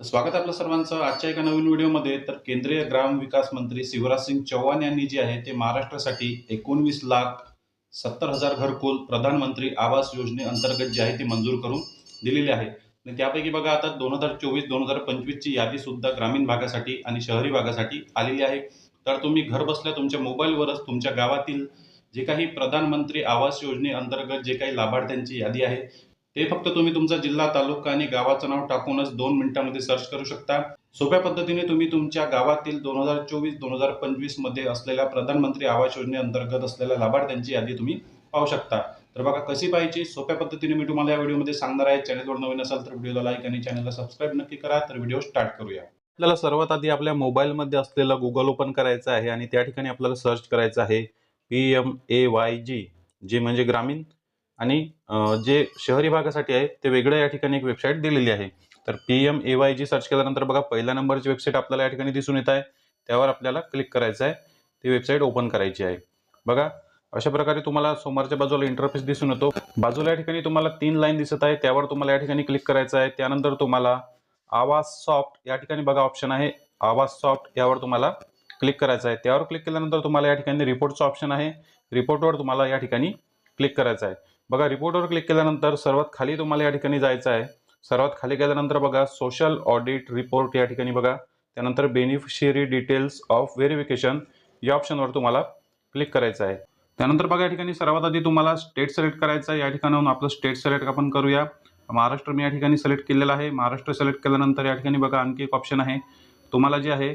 स्वागत आपलं सर्वांचं आजच्या एका नवीन व्हिडिओमध्ये. तर केंद्रीय ग्राम विकास मंत्री शिवराज सिंग चौहान यांनी जे आहे ते महाराष्ट्रासाठी एकोणवीस लाख सत्तर हजार घरकुल प्रधानमंत्री आवास योजनेअंतर्गत जे आहे ते मंजूर करून दिलेले आहे. आणि त्यापैकी बघा आता दोन हजार चोवीस दोन हजार पंचवीसची यादी सुद्धा ग्रामीण भागासाठी आणि शहरी भागासाठी आलेली आहे. तर तुम्ही घर बसल्या तुमच्या मोबाईलवरच तुमच्या गावातील जे काही प्रधानमंत्री आवास योजनेअंतर्गत जे काही लाभार्थ्यांची यादी आहे ते फक्त तुम्ही तुमचा जिल्हा तालुका आणि गावाचं नाव टाकूनच दोन मिनिटांमध्ये सर्च करू शकता. सोप्या पद्धतीने तुम्ही तुमच्या गावातील दोन हजार चोवीस दोन हजार पंचवीसमध्ये असलेल्या प्रधानमंत्री आवास योजनेअंतर्गत असलेल्या लाभार्थ्यांची यादी तुम्ही पाहू शकता. तर बघा कशी पाहिजे सोप्या पद्धतीने मी तुम्हाला या व्हिडिओमध्ये सांगणार आहे. चॅनलवर नवीन असाल तर व्हिडिओला लाईक आणि चॅनलला सबस्क्राईब नक्की करा. तर व्हिडिओ स्टार्ट करूया. आपल्याला सर्वात आधी आपल्या मोबाईलमध्ये असलेलं गुगल ओपन करायचं आहे आणि त्या ठिकाणी आपल्याला सर्च करायचं आहे. P M A Y G जे म्हणजे ग्रामीण आणि जे शहरी भागासाठी आहे ते वेगळं या ठिकाणी एक वेबसाईट दिलेली आहे. तर P M A Y G search केल्यानंतर बघा पहिल्या नंबरची वेबसाईट आपल्याला या ठिकाणी दिसून येत आहे. त्यावर आपल्याला क्लिक करायचं आहे. ती वेबसाईट ओपन करायची आहे. बघा अशा प्रकारे तुम्हाला समोरच्या बाजूला इंटरफेस दिसून येतो. बाजूला या ठिकाणी तुम्हाला तीन लाईन दिसत आहे. त्यावर तुम्हाला या ठिकाणी क्लिक करायचं आहे. त्यानंतर तुम्हाला आवाज सॉफ्ट या ठिकाणी बघा ऑप्शन आहे. आवाज सॉफ्ट यावर तुम्हाला क्लिक करायचं आहे. त्यावर क्लिक केल्यानंतर तुम्हाला या ठिकाणी रिपोर्टचं ऑप्शन आहे. रिपोर्टवर तुम्हाला या ठिकाणी क्लिक करायचं आहे. बघा रिपोर्टवर क्लिक केल्यानंतर सर्वात खाली तुम्हाला या ठिकाणी जायचं आहे. सर्वात खाली गेल्यानंतर बघा सोशल ऑडिट रिपोर्ट या ठिकाणी बघा. त्यानंतर बेनिफिशियरी डिटेल्स ऑफ व्हेरिफिकेशन या ऑप्शनवर तुम्हाला क्लिक करायचं आहे. त्यानंतर बघा या ठिकाणी सर्वात आधी तुम्हाला स्टेट सिलेक्ट करायचं आहे. या ठिकाणाहून आपलं स्टेट सिलेक्ट आपण करूया. महाराष्ट्र मी या ठिकाणी सिलेक्ट केलेलं आहे. महाराष्ट्र सिलेक्ट केल्यानंतर या ठिकाणी बघा आणखी एक ऑप्शन आहे. तुम्हाला जे आहे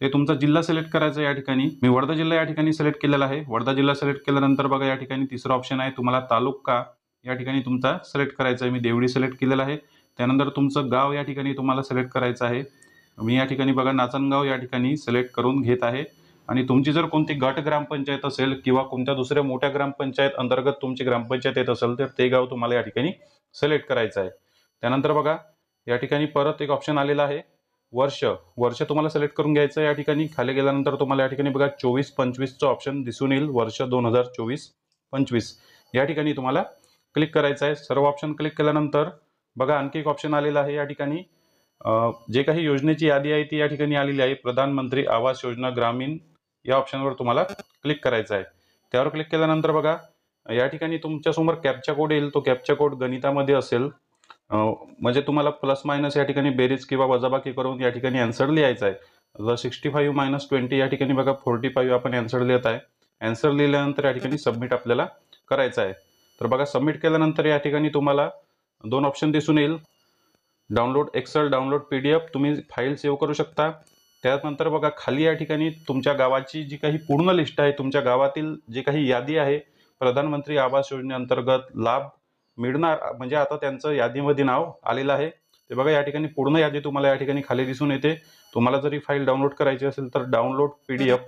ते तुमचा जिल्हा सिलेक्ट करायचा आहे या ठिकाणी. मी वर्धा जिल्हा या ठिकाणी सिलेक्ट केलेला आहे. वर्धा जिल्हा सिलेक्ट केल्यानंतर बघा या ठिकाणी तिसरं ऑप्शन आहे. तुम्हाला तालुका या ठिकाणी तुमचा सिलेक्ट करायचा आहे. मी देवडी सिलेक्ट केलेला आहे. त्यानंतर तुमचं गाव या ठिकाणी तुम्हाला सिलेक्ट करायचं आहे. मी या ठिकाणी बघा नाचनगाव या ठिकाणी सिलेक्ट करून घेत आहे. आणि तुमची जर कोणती गट ग्रामपंचायत असेल किंवा कोणत्या दुसऱ्या मोठ्या ग्रामपंचायत अंतर्गत तुमची ग्रामपंचायत येत असेल तर ते गाव तुम्हाला या ठिकाणी सिलेक्ट करायचं आहे. त्यानंतर बघा या ठिकाणी परत एक ऑप्शन आलेला आहे. वर्ष वर्ष तुम्हाला सिलेक्ट करून घ्यायचं आहे या ठिकाणी. खाली गेल्यानंतर तुम्हाला या ठिकाणी बघा चोवीस पंचवीसचं ऑप्शन दिसून येईल. वर्ष दोन हजार चोवीस पंचवीस. या ठिकाणी तुम्हाला क्लिक करायचं आहे. सर्व ऑप्शन क्लिक केल्यानंतर बघा आणखी एक ऑप्शन आलेला आहे या ठिकाणी. जे काही योजनेची यादी आहे ती या ठिकाणी आलेली आहे. प्रधानमंत्री आवास योजना ग्रामीण या ऑप्शनवर तुम्हाला क्लिक करायचं आहे. त्यावर क्लिक केल्यानंतर बघा या ठिकाणी तुमच्यासमोर कॅपचा कोड येईल. तो कॅपचा कोड गणितामध्ये असेल. म्हणजे तुम्हाला प्लस मायनस या ठिकाणी बेरीज किंवा वजाबाकी करून या ठिकाणी अँसर लिहायचा आहे. जर सिक्स्टी फाईव्ह मायनस ट्वेंटी या ठिकाणी बघा फोर्टी फाईव्ह आपण अँसर लिहित आहे. अँसर लिहिल्यानंतर या ठिकाणी सबमिट आपल्याला करायचं आहे. तर बघा सबमिट केल्यानंतर या ठिकाणी तुम्हाला दोन ऑप्शन दिसून येईल. Download excel download P D F तुम्ही फाईल सेव्ह करू शकता. त्यानंतर बघा खाली या ठिकाणी तुमच्या गावाची जी काही पूर्ण लिस्ट आहे तुमच्या गावातील जी काही यादी आहे प्रधानमंत्री आवास योजनेअंतर्गत लाभ मिळणार म्हणजे आता त्यांचं यादीमध्ये नाव आलेलं आहे. ते बघा या ठिकाणी पूर्ण यादी तुम्हाला या ठिकाणी खाली दिसून येते. तुम्हाला जरी फाईल डाउनलोड करायची असेल तर डाउनलोड पी डी एफ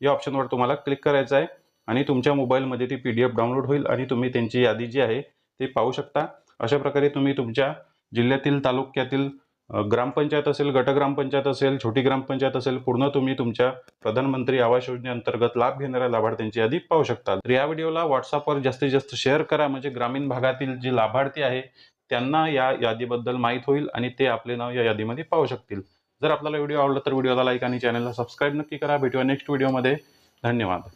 या ऑप्शनवर तुम्हाला क्लिक करायचं आहे आणि तुमच्या मोबाईलमध्ये ती पी डी एफ डाउनलोड होईल आणि तुम्ही त्यांची यादी जी आहे ते पाहू शकता. अशा प्रकारे तुम्ही तुमच्या जिल्ह्यातील तालुक्यातील ग्रामपंचायत असेल गट ग्रामपंचायत असेल छोटी ग्रामपंचायत असेल पूर्ण तुम्ही तुमच्या प्रधानमंत्री आवास योजनेअंतर्गत लाभ घेणाऱ्या लाभार्थ्यांची यादी पाहू शकता. तर या व्हिडिओला व्हॉट्सअपवर जास्तीत जास्त शेअर करा. म्हणजे ग्रामीण भागातील जे लाभार्थी आहे त्यांना या यादीबद्दल माहीत होईल आणि ते आपले नाव या यादीमध्ये पाहू शकतील. जर आपल्याला व्हिडिओ आवडला तर व्हिडिओला लाईक आणि चॅनलला सबस्क्राईब नक्की करा. भेटूया नेक्स्ट व्हिडिओमध्ये धन्यवाद.